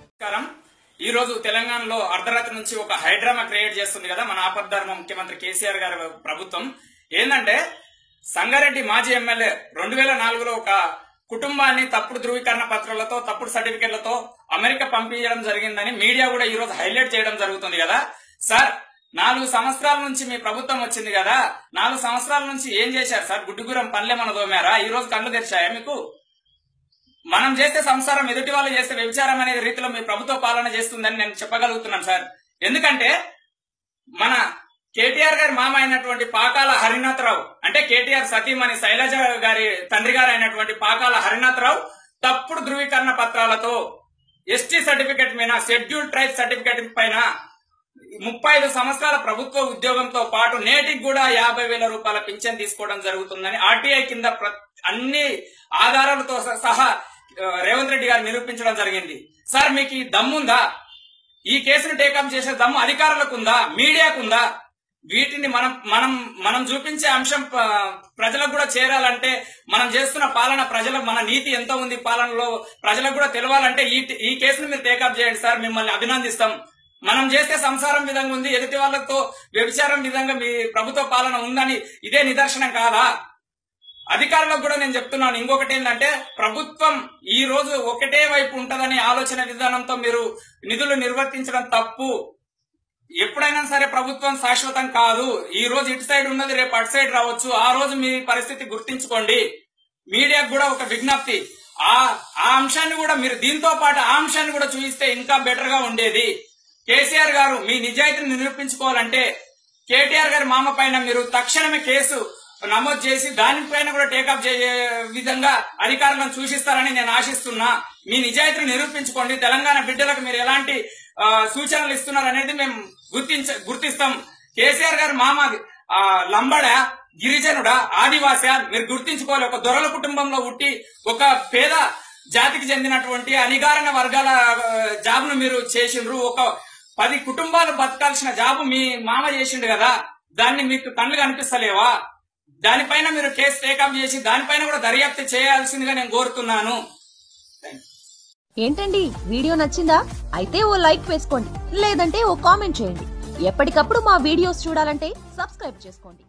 నమస్కారం. ఈ రోజు తెలంగాణలో అర్ధరాత్రి నుంచి ఒక హైడ్రామా క్రియేట్ చేస్తుంది కదా మన ఆపద్ధర్మ ముఖ్యమంత్రి కేసీఆర్ గారి ప్రభుత్వం. ఏంటంటే సంగారెడ్డి మాజీ ఎమ్మెల్యే రెండు వేల నాలుగులో ఒక కుటుంబాన్ని తప్పుడు ధృవీకరణ పత్రాలతో తప్పుడు సర్టిఫికెట్లతో అమెరికా పంపించడం జరిగిందని మీడియా కూడా ఈ రోజు హైలైట్ చేయడం జరుగుతుంది కదా. సార్ నాలుగు సంవత్సరాల నుంచి మీ ప్రభుత్వం వచ్చింది కదా. నాలుగు సంవత్సరాల నుంచి ఏం చేశారు సార్? గుడ్డుగురం మన దోమారా ఈ రోజు కళ్ళు తెరిచాయా మీకు? మనం చేస్తే సంసారం ఎదుటి వాళ్ళు చేసే వ్యభిచారం అనే రీతిలో మీ ప్రభుత్వ పాలన చేస్తుందని నేను చెప్పగలుగుతున్నాను సార్. ఎందుకంటే మన కేటీఆర్ గారి మామ అయినటువంటి పాకాల హరినాథరావు అంటే కేటీఆర్ సతీమణి శైలజ గారి తండ్రి గారు అయినటువంటి పాకాల హరినాథరావు తప్పుడు ధృవీకరణ పత్రాలతో ఎస్టీ సర్టిఫికెట్ మీద షెడ్యూల్ ట్రైబ్ సర్టిఫికెట్ పైన ముప్పై ఐదు సంవత్సరాల ప్రభుత్వ ఉద్యోగంతో పాటు నేటికి కూడా యాభై వేల రూపాయల పింఛన్ తీసుకోవడం జరుగుతుందని ఆర్టీఐ కింద అన్ని ఆధారాలతో సహా రేవంత్ రెడ్డి గారు నిరూపించడం జరిగింది. సార్ మీకు ఈ దమ్ముందా? ఈ కేసును టేకప్ చేసే దమ్ము అధికారులకు ఉందా మీడియాకు ఉందా వీటిని మనం మనం మనం చూపించే అంశం ప్రజలకు కూడా చేరాలంటే మనం చేస్తున్న పాలన ప్రజలకు మన నీతి ఎంత ఉంది పాలనలో ప్రజలకు కూడా తెలవాలంటే ఈ ఈ కేసును మీరు టేకప్ చేయండి సార్ మిమ్మల్ని అభినందిస్తాం. మనం చేసే సంసారం విధంగా ఉంది ఎదుటి వాళ్ళతో వ్యభిచారం విధంగా మీ ప్రభుత్వ పాలన ఉందని ఇదే నిదర్శనం కాదా? అధికారులకు కూడా నేను చెప్తున్నాను ఇంకొకటి ఏంటంటే ప్రభుత్వం ఈ రోజు ఒకటే వైపు ఉంటదని ఆలోచన విధానంతో మీరు నిధులు నిర్వర్తించడం తప్పు. ఎప్పుడైనా సరే ప్రభుత్వం శాశ్వతం కాదు. ఈ రోజు ఇటు సైడ్ ఉన్నది రేపు అటు సైడ్ రావచ్చు. ఆ రోజు మీ పరిస్థితి గుర్తించుకోండి. మీడియాకు కూడా ఒక విజ్ఞప్తి. ఆ ఆ అంశాన్ని కూడా మీరు దీంతో పాటు ఆ అంశాన్ని కూడా చూపిస్తే ఇంకా బెటర్గా ఉండేది. కేసీఆర్ గారు మీ నిజాయితీని నిరూపించుకోవాలంటే కేటీఆర్ గారి మామ పైన మీరు తక్షణమే కేసు నమోదు చేసి దానిపైన కూడా టేకప్ చేసే విధంగా అధికారులను సూచిస్తారని నేను ఆశిస్తున్నా. మీ నిజాయితీని నిరూపించుకోండి. తెలంగాణ బిడ్డలకు మీరు ఎలాంటి సూచనలు ఇస్తున్నారు అనేది మేము గుర్తించ గుర్తిస్తాం. కేసీఆర్ గారి మామ లంబడ గిరిజనుడా ఆదివాస మీరు గుర్తించుకోవాలి. ఒక దొరల కుటుంబంలో పుట్టి ఒక పేద జాతికి చెందినటువంటి అనిగారణ వర్గాల జాబ్ను మీరు చేసిండ్రు. ఒక పది కుటుంబాలు బతకాల్సిన జాబు మీ మామ చేసిండు కదా దాన్ని మీకు కళ్ళు కనిపిస్తలేవా? దానిపైన మీరు కేసు టేకప్ చేసి దానిపైన కూడా దర్యాప్తు చేయాల్సిందిగా నేను కోరుతున్నాను. ఏంటండి? వీడియో నచ్చిందా? అయితే ఓ లైక్ వేసుకోండి లేదంటే ఓ కామెంట్ చేయండి. ఎప్పటికప్పుడు మా వీడియోస్ చూడాలంటే సబ్స్క్రైబ్ చేసుకోండి.